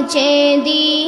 পৌঁছে দিও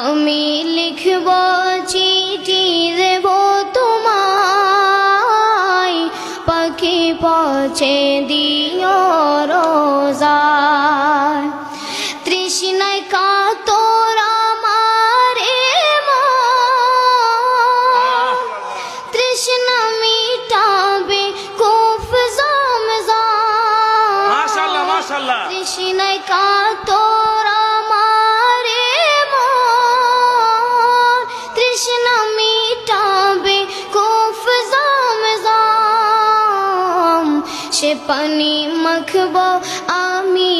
আমি লিখব চিঠি দেব তোমায়। পাখি পৌঁছে দিও রোজায়। তৃষ্ণায় কাতর আমারে তৃষ্ণা মিটাবে কুফ মাশাআল্লাহ তৃষ্ণায় কাতর পানি মাখব আমি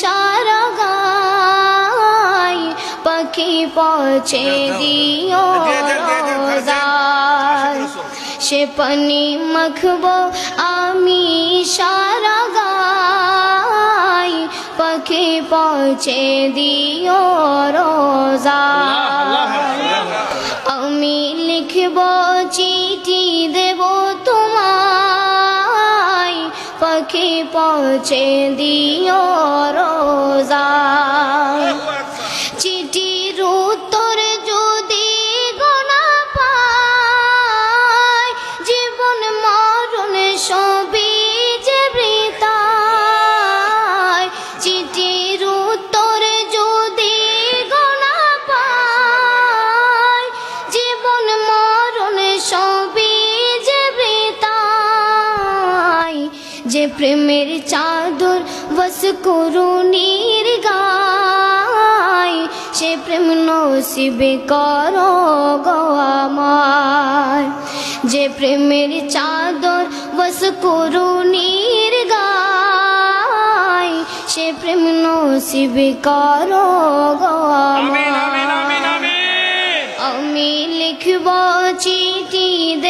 সারা গাই। পাখি পৌঁছে দিও সে পানি মাখব আমি সারা গাই। পাখি পৌঁছে দিও রোজা। আমি লিখব চিঠি দেব পৌঁছে দিও রোজা যে প্রেমের চাদর বস করুণীর গায় সে প্রেম নসিবে করো আমার। যে প্রেমের চাদর বস করুণীর গায় সে প্রেম নসিবে করো আমি লিখব চিঠি দেব